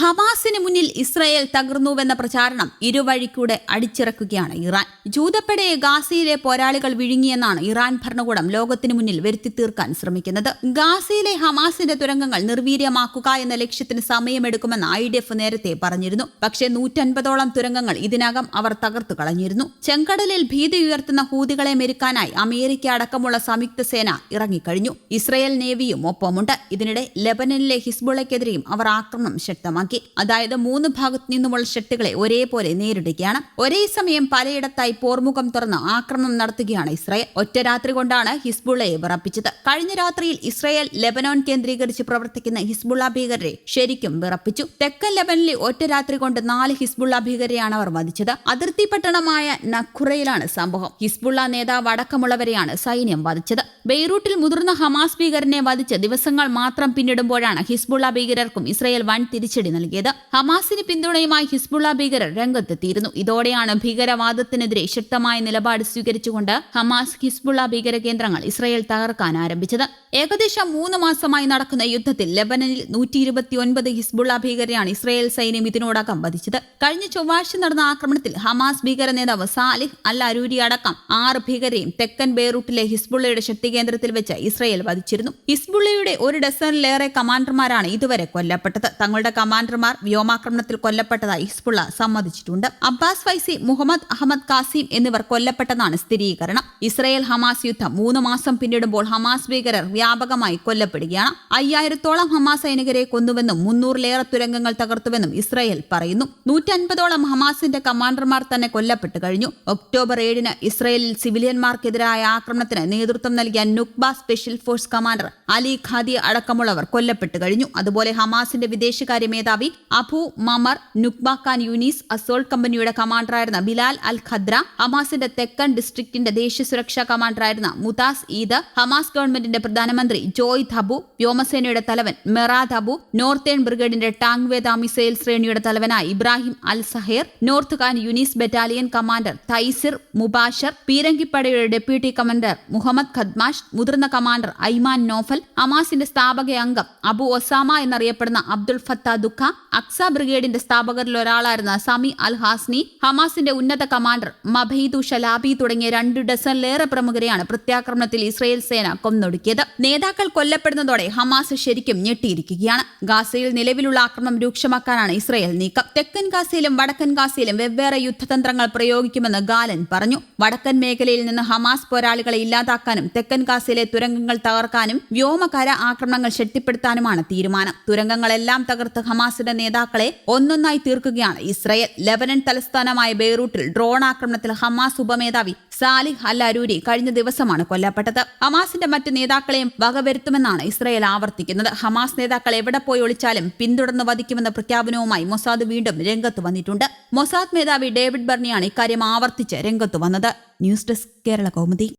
ഹമാസിന് മുന്നിൽ ഇസ്രായേൽ തകർന്നുവെന്ന പ്രചാരണം ഇരുവഴിക്കൂടെ അടിച്ചിറക്കുകയാണ് ഇറാൻ. ജൂതപ്പെടെ ഗാസയിലെ പോരാളികൾ വിഴുങ്ങിയെന്നാണ് ഇറാൻ ഭരണകൂടം ലോകത്തിനു മുന്നിൽ വരുത്തി തീർക്കാൻ ശ്രമിക്കുന്നത്. ഗാസയിലെ ഹമാസിന്റെ തുരങ്കങ്ങൾ നിർവീര്യമാക്കുക എന്ന ലക്ഷ്യത്തിന് സമയമെടുക്കുമെന്ന് ഐ ഡി എഫ് നേരത്തെ പറഞ്ഞിരുന്നു. പക്ഷേ നൂറ്റൻപതോളം തുരങ്കങ്ങൾ ഇതിനകം അവർ തകർത്തു കളഞ്ഞിരുന്നു. ചെങ്കടലിൽ ഭീതി ഉയർത്തുന്ന ഹൂതികളെ മെരുക്കാനായി അമേരിക്ക അടക്കമുള്ള സംയുക്ത സേന ഇറങ്ങിക്കഴിഞ്ഞു. ഇസ്രായേൽ നേവിയും ഒപ്പമുണ്ട്. ഇതിനിടെ ലെബനനിലെ ഹിസ്ബുളയ്ക്കെതിരെയും അവർ ആക്രമണം ശക്തമാക്കി. അതായത് മൂന്ന് ഭാഗത്തു നിന്നുമുള്ള ഷെട്ടുകളെ ഒരേപോലെ നേരിടുകയാണ്. ഒരേ സമയം പലയിടത്തായി പോർമുഖം തുറന്ന് ആക്രമണം നടത്തുകയാണ് ഇസ്രായേൽ. ഒറ്റ രാത്രി കൊണ്ടാണ് ഹിസ്ബുള്ളയെ വിറപ്പിച്ചത്. കഴിഞ്ഞ രാത്രിയിൽ ഇസ്രായേൽ ലെബനോൻ കേന്ദ്രീകരിച്ച് പ്രവർത്തിക്കുന്ന ഹിസ്ബുള്ള ഭീകരരെ ശരിക്കും വിറപ്പിച്ചു. തെക്കൻ ലെബനിലെ ഒറ്റ രാത്രി കൊണ്ട് നാല് ഹിസ്ബുള്ള ഭീകരെയാണ് അവർ വധിച്ചത്. അതിർത്തി പട്ടണമായ നഖുറയിലാണ് സംഭവം. ഹിസ്ബുള്ള നേതാവ് അടക്കമുള്ളവരെയാണ് സൈന്യം വധിച്ചത്. ബെയ്റൂട്ടിൽ മുതിർന്ന ഹമാസ് ഭീകരനെ വധിച്ച് ദിവസങ്ങൾ മാത്രം പിന്നിടുമ്പോഴാണ് ഹിസ്ബുള്ള ഭീകരർക്കും ഇസ്രായേൽ വൻ തിരിച്ചടി നൽകിയത്. ഹമാസിന് പിന്തുണയുമായി ഹിസ്ബുള്ള ഭീകരർ രംഗത്തെത്തിയിരുന്നു. ഇതോടെയാണ് ഭീകരവാദത്തിനെതിരെ ശക്തമായ നിലപാട് സ്വീകരിച്ചുകൊണ്ട് ഹമാസ് ഹിസ്ബുള്ള ഭീകര കേന്ദ്രങ്ങൾ ഇസ്രായേൽ തകർക്കാൻ ആരംഭിച്ചത്. ഏകദേശം മൂന്ന് മാസമായി നടക്കുന്ന യുദ്ധത്തിൽ ലെബനനിൽ നൂറ്റി ഇരുപത്തിയൊൻപത് ഹിസ്ബുള്ള ഭീകരെയാണ് ഇസ്രായേൽ സൈന്യം ഇതിനോടകം വധിച്ചത്. കഴിഞ്ഞ ചൊവ്വാഴ്ച നടന്ന ആക്രമണത്തിൽ ഹമാസ് ഭീകര നേതാവ് സാലിഹ് അൽ അരൂരി അടക്കം ആറ് ഭീകരെയും തെക്കൻ ബെയ്റൂട്ടിലെ ഹിസ്ബുള്ളയുടെ ശക്തി കേന്ദ്രത്തിൽ വെച്ച് ഇസ്രായേൽ വധിച്ചിരുന്നു. ഹിസ്ബുള്ളയുടെ ഒരു ഡസനിലേറെ കമാൻഡർമാരാണ് ഇതുവരെ കൊല്ലപ്പെട്ടത്. തങ്ങളുടെ കമാൻഡർമാർ വ്യോമാക്രമണത്തിൽ കൊല്ലപ്പെട്ടതായി ഹിസ്ബുള്ള സമ്മതിച്ചിട്ടുണ്ട്. Abbas Faisi Muhammad Ahmad Kasim എന്നിവർ കൊല്ലപ്പെട്ടതാണ് സ്ഥിരീകരണം. ഇസ്രയേൽ ഹമാസ് യുദ്ധം മൂന്ന് മാസം പിന്നിടുമ്പോൾ ഹമാസ് ഭീകരർ വ്യാപകമായി കൊല്ലപ്പെടുകയാണ്. അയ്യായിരത്തോളം ഹമാസ് സൈനികരെ കൊന്നുവെന്നും മുന്നൂറിലേറെ തുരങ്കങ്ങൾ തകർത്തുവെന്നും ഇസ്രയേൽ പറയുന്നു. നൂറ്റൻപതോളം ഹമാസിന്റെ കമാൻഡർമാർ തന്നെ കൊല്ലപ്പെട്ടു കഴിഞ്ഞു. ഒക്ടോബർ ഏഴിന് ഇസ്രയേലിൽ സിവിലിയന്മാർക്കെതിരായ ആക്രമണത്തിന് നേതൃത്വം നൽകിയ Nukhba special force commander Ali Qadi അടക്കമുള്ളവർ കൊല്ലപ്പെട്ടു കഴിഞ്ഞു. അതുപോലെ ഹമാസിന്റെ വിദേശകാര്യ മേധാവി Abu Mamar Nukhba Khan Younis assault കമ്പനിയുടെ കമാൻഡറായിരുന്ന ബിലാൽ അൽ ഖദ്ര ഹമാസിന്റെ തെക്കൻ ഡിസ്ട്രിക്റ്റിന്റെ ദേശീയ സുരക്ഷാ കമാൻഡറായിരുന്ന മുതാസ് ഈദ് ഹമാസ് ഗവൺമെന്റിന്റെ പ്രധാനമന്ത്രി ജോയ് ധബു വ്യോമസേനയുടെ തലവൻ മെറാദ് അബു നോർത്തേൺ ബ്രിഗേഡിന്റെ ടാങ് വേദ മിസൈൽ ശ്രേണിയുടെ തലവനായ Ibrahim al Zaher north Khan Younis battalion commander Taysir Mubashar പീരങ്കിപ്പടയുടെ deputy commander Muhammad Khadmash മുതിർന്ന കമാൻഡർ ഐമാൻ നോഫൽ ഹമാസിന്റെ സ്ഥാപക അംഗം അബു ഒസാമ എന്നറിയപ്പെടുന്ന അബ്ദുൾ ഫത്ത ദുഃഖ അക്സ ബ്രിഗേഡിന്റെ സ്ഥാപകരിൽ ഒരാളായിരുന്ന സമി അൽ ഹാസ്നി ഹമാസിന്റെ ഉന്നത കമാൻഡർ മബൈദു ഷലാബി തുടങ്ങിയ രണ്ടു ഡസനിലേറെ പ്രമുഖരെയാണ് പ്രത്യാക്രമണത്തിൽ ഇസ്രയേൽ സേന കൊന്നൊടുക്കിയത്. നേതാക്കൾ കൊല്ലപ്പെടുന്നതോടെ ഹമാസ് ശരിക്കും ഞെട്ടിയിരിക്കുകയാണ്. ഗാസയിൽ നിലവിലുള്ള ആക്രമണം രൂക്ഷമാക്കാനാണ് ഇസ്രയേൽ നീക്കം. തെക്കൻ ഗാസയിലും വടക്കൻ ഗാസയിലും വെവ്വേറെ യുദ്ധതന്ത്രങ്ങൾ പ്രയോഗിക്കുമെന്ന് ഗാലൻ പറഞ്ഞു. വടക്കൻ മേഖലയിൽ നിന്ന് ഹമാസ് പോരാളികളെ ഇല്ലാതാക്കാനും തെക്കൻ ഗാസയിലെ തുരങ്കങ്ങൾ തകർക്കാനും വ്യോമകര ആക്രമണങ്ങൾ ശക്തിപ്പെടുത്താനുമാണ് തീരുമാനം. തുരങ്കങ്ങളെല്ലാം തകർത്ത് ഹമാസിന്റെ നേതാക്കളെ ഒന്നൊന്നായി തീർക്കുകയാണ് ഇസ്രയേൽ. ലെബനൻ തലസ്ഥാനമായ ബെയ്റൂട്ടിൽ ഡ്രോൺ ആക്രമണത്തിൽ ഹമാസ് ഉപമേധാവി സാലിഹ് അൽ അരൂരി കഴിഞ്ഞ ദിവസമാണ് കൊല്ലപ്പെട്ടത്. ഹമാസിന്റെ മറ്റ് നേതാക്കളെയും വകവരുത്തുമെന്നാണ് ഇസ്രയേൽ ആവർത്തിക്കുന്നത്. ഹമാസ് നേതാക്കൾ എവിടെ പോയി ഒളിച്ചാലും പിന്തുടർന്ന് വധിക്കുമെന്ന പ്രഖ്യാപനവുമായി മൊസാദ് വീണ്ടും രംഗത്ത് വന്നിട്ടുണ്ട്. മൊസാദ് മേധാവി ഡേവിഡ് ബർണിയാണ് ഇക്കാര്യം ആവർത്തിച്ച് രംഗത്ത് വന്നത്. News desk Kerala Kaumudi.